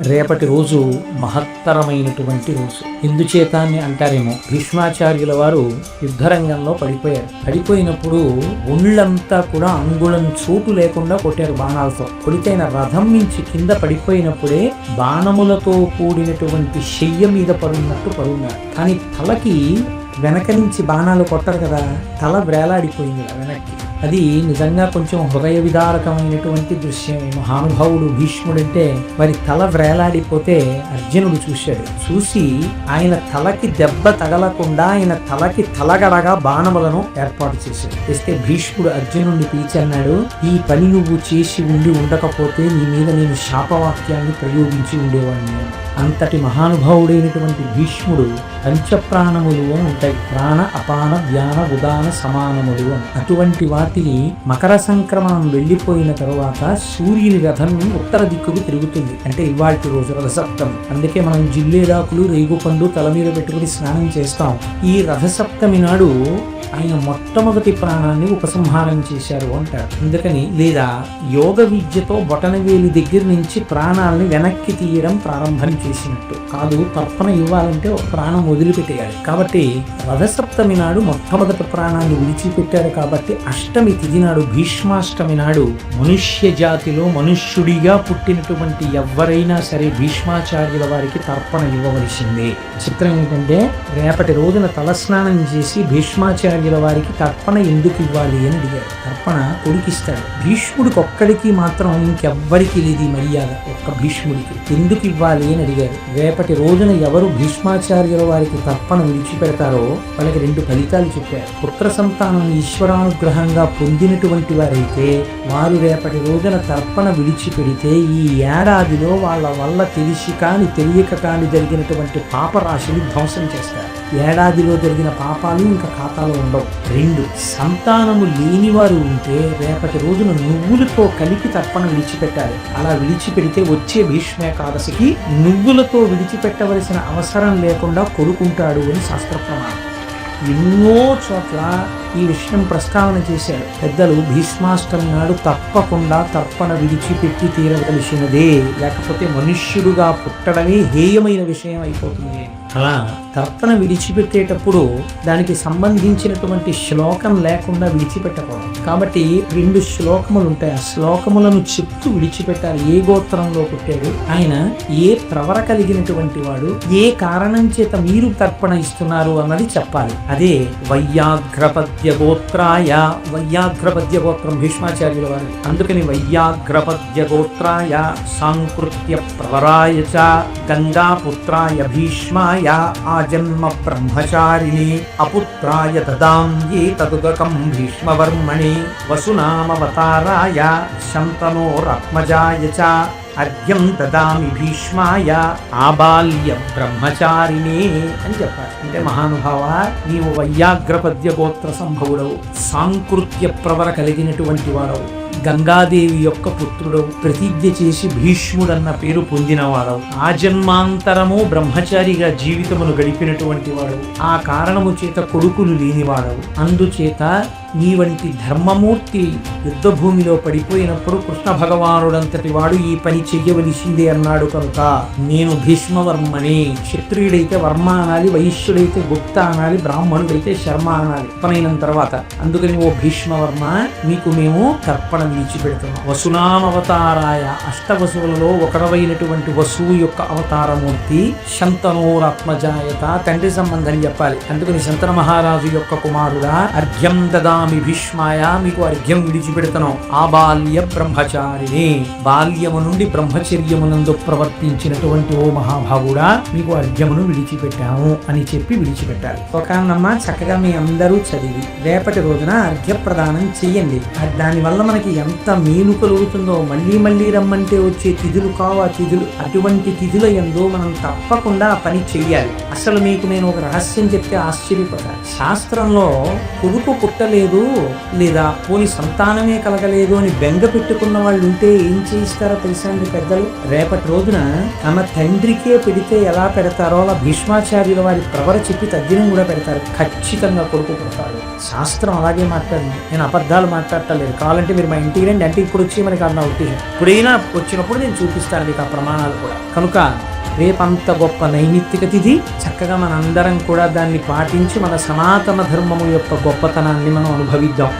రేపటి రోజు మహత్తరమైనటువంటి రోజు. ఎందుచేతాన్ని అంటారేమో. భీష్మాచార్యుల వారు యుద్ధరంగంలో పడిపోయారు. పడిపోయినప్పుడు ఒళ్ళంతా కూడా అంగుళం చోటు లేకుండా కొట్టారు బాణాలతో. కొడితైన రథం నుంచి కింద పడిపోయినప్పుడే బాణములతో కూడినటువంటి శయ్య మీద పడున్నట్టు పడున్నారు. కానీ తలకి వెనక నుంచి బాణాలు కొట్టరు కదా. తల వేలాడిపోయింది వెనక్కి. అది నిజంగా కొంచెం హృదయ విదారకమైనటువంటి దృశ్యం మహానుభావుడు భీష్ముడంటే వారి తల వ్రేలాడిపోతే అర్జునుడు చూశాడు. చూసి ఆయన తలకి దెబ్బ తగలకుండా ఆయన తలకి తలగడగా బాణములను ఏర్పాటు చేశాడు. చేస్తే భీష్ముడు అర్జునుడిని పీచన్నాడు. అన్నాడు ఈ పని నువ్వు చేసి ఉండి ఉండకపోతే నీ మీద నేను శాపవాక్యాన్ని ప్రయోగించి ఉండేవాడిని అంతటి మహానుభావుడైనటువంటి భీష్ముడు పంచప్రాణములు అని ఉంటాయి. ప్రాణ అపాన వ్యాన ఉదాన సమానములు అని. అటువంటి వాటిని మకర సంక్రమణం వెళ్ళిపోయిన తర్వాత సూర్యుని రథం ఉత్తర దిక్కుకు తిరుగుతుంది. అంటే ఇవాటి రోజు రథసప్తమి. అందుకే మనం జిల్లేడాకులు రేగుపండు తల మీద పెట్టుకుని స్నానం చేస్తాం. ఈ రథసప్తమి నాడు ఆయన మొట్టమొదటి ప్రాణాన్ని ఉపసంహారం చేశారు అంటారు. అందుకని లేదా యోగ విద్యతో బొటనవేలి దగ్గర నుంచి ప్రాణాలని వెనక్కి తీయడం ప్రారంభం చేసినట్టు. కాదు తర్పణ ఇవ్వాలంటే ఒక ప్రాణం వదిలిపెట్టేయాలి. కాబట్టి రథసప్తమి నాడు మొట్టమొదటి ప్రాణాన్ని విడిచిపెట్టారు కాబట్టి అష్టమి తిథి నాడు భీష్మాష్టమి నాడు మనుష్య జాతిలో మనుష్యుడిగా పుట్టినటువంటి ఎవరైనా సరే భీష్మాచార్యుల వారికి తర్పణ ఇవ్వవలసిందే. చిత్రం ఏంటంటే రేపటి రోజున తలస్నానం చేసి భీష్మాచార్యుల వారికి తర్పణ ఎందుకు ఇవ్వాలి అని అడిగారు. తర్పణ కొడుకిస్తాడు. భీష్ముడికి ఒక్కడికి మాత్రం ఇంకెవ్వరికి లేదు మర్యాద. ఒక్క భీష్ముడికి. ఎందుకు ఇవ్వాలి అని అడిగారు రేపటి రోజున ఎవరు భీష్మాచార్యుల వారికి తర్పణ విడిచిపెడతారో వాళ్ళకి రెండు ఫలితాలు చెప్పారు. పుత్ర సంతానం ఈశ్వరానుగ్రహంగా పొందినటువంటి వారైతే వారు రేపటి రోజున తర్పణ విడిచిపెడితే ఈ ఏడాదిలో వాళ్ళ వల్ల తెలిసి కాని తెలియక కాని జరిగినటువంటి పాపరాశిని ధ్వంసం చేస్తారు. ఏడాదిలో జరిగిన పాపాలు ఇంకా ఖాతాలో ఉండవు. రెండు సంతానము లేని వారు ఉంటే రేపటి రోజున నువ్వులతో కలిపి తర్పణ విడిచిపెట్టాలి. అలా విడిచిపెడితే వచ్చే భీష్మేకాదశికి నువ్వులతో విడిచిపెట్టవలసిన అవసరం లేకుండా కొడుకుంటాడు అని శాస్త్ర ప్రమాణం ఎన్నో చోట్ల ఈ విషయం ప్రస్తావన చేశారు. పెద్దలు భీష్మాష్టమి నాడు తప్పకుండా తర్పణ విడిచిపెట్టి తీరవలసినదే. లేకపోతే మనుష్యుడుగా పుట్టడమే హేయమైన విషయం అయిపోతుంది. అలా తర్పణ విడిచిపెట్టేటప్పుడు దానికి సంబంధించినటువంటి శ్లోకం లేకుండా విడిచిపెట్టకూడదు. కాబట్టి రెండు శ్లోకములు ఉంటాయి ఆ శ్లోకములను చెప్తూ విడిచిపెట్టాలి. ఏ గోత్రంలో పుట్టాడు? ఆయన ఏ ప్రవర కలిగినటువంటి వాడు? ఏ కారణం చేత మీరు తర్పణ ఇస్తున్నారు అన్నది చెప్పాలి. అదే వైయాఘ్రపద్య గోత్రాయ వైయాఘ్రపద్య గోత్రం భీష్మాచార్యుల వారి. అందుకని వైయాఘ్రపద్య గోత్రాయ సాంకృత్య ప్రవరాయ చ గంగాపుత్రాయ భీష్మాయ ఆజన్మ బ్రహ్మచారిణి అపుత్రాయ దదాం ఏ తదుదకం భీష్మవర్మణి వసునామవతారాయ శంతనోరత్మజాయ చ అర్ఘ్యం దదామి భీష్మాయ ఆబాల్య బ్రహ్మచారిణే అని చెప్పారు. అంటే మహానుభావ నీవు వైయాగ్రపద్య గోత్ర సంభవుడవు సాంకృత్య ప్రవర కలిగినటువంటి వాడవు గంగాదేవి యొక్క పుత్రుడవు ప్రతిజ్ఞ చేసి భీష్ముడన్న పేరు పొందినవాడవు ఆ జన్మాంతరము బ్రహ్మచారిగా జీవితమును గడిపినటువంటి వాడు ఆ కారణము చేత కొడుకులు లేనివాడవు అందుచేత నీ వంటి ధర్మమూర్తి యుద్ధభూమిలో పడిపోయినప్పుడు కృష్ణ భగవానుడంతటి వాడు ఈ పని చెయ్యవలసిందే అన్నాడు కనుక. నేను భీష్మవర్మని. క్షత్రియుడైతే వర్మ అనాలి వైశ్యుడైతే గుప్త అనాలి బ్రాహ్మణుడైతే శర్మ అనాలి. పనైన తర్వాత అందుకని ఓ భీష్మవర్మ మీకు మేము తర్పణ విడిచిపెడుతున్నాం వసునామవతారాయ అష్టవసువులలో ఒకడవైనటువంటి వసువు యొక్క అవతారమూర్తి శంతనోరాత్మజాయత తండ్రి సంబంధం చెప్పాలి. అందుకని శంతన మహారాజు యొక్క కుమారుడా అర్ఘ్యం దదామి భీష్మాయ మీకు అర్ఘ్యం విడిచిపెడుతున్నాం ఆ బాల్య బ్రహ్మచారిని బాల్యము నుండి బ్రహ్మచర్యమునందు ప్రవర్తించినటువంటి ఓ మహాభావుడా మీకు అర్ఘ్యమును విడిచిపెట్టాము అని చెప్పి విడిచిపెట్టాలి ఒకనమ్మ చక్కగా మీ అందరూ చదివి రేపటి రోజున అర్ఘ్య ప్రదానం చెయ్యండి దానివల్ల మనకి ఎంత మేలు కలుగుతుందో మళ్ళీ మళ్ళీ రమ్మంటే వచ్చే తిథులు కావు. ఆ తిథులు అటువంటి తిథుల ఎందో మనం తప్పకుండా పని చెయ్యాలి. అసలు మీకు నేను ఒక రహస్యం చెప్తే ఆశ్చర్యపోతాను శాస్త్రంలో కొడుకు పుట్టలేదు కలగలేదు లేదా పోని సంతానమే కలగలేదు అని బెంగ పెట్టుకున్న వాళ్ళు ఉంటే ఏం చేయిస్తారో తెలుసా అండి పెద్దలు? రేపటి రోజున తమ తండ్రికే పెడితే ఎలా పెడతారో అలా భీష్మాచార్యుల వారి ప్రవర చెప్పి తద్దినం కూడా పెడతారు. ఖచ్చితంగా కొడుకు పుడతాడు. శాస్త్రం అలాగే మాట్లాడింది. నేను అబద్ధాలు మాట్లాడటలేదు. కావాలంటే మీరు మా ఇంటికి రండి. అంటే ఇప్పుడు వచ్చి మనకి అన్న ఒకటి ఇప్పుడైనా వచ్చినప్పుడు నేను చూపిస్తాను మీకు ఆ ప్రమాణాలు కూడా. కనుక రేపంత గొప్ప నైమిత్తిక తిథి. చక్కగా మనందరం కూడా దాన్ని పాటించి మన సనాతన ధర్మము యొక్క గొప్పతనాన్ని మనం అనుభవిద్దాం.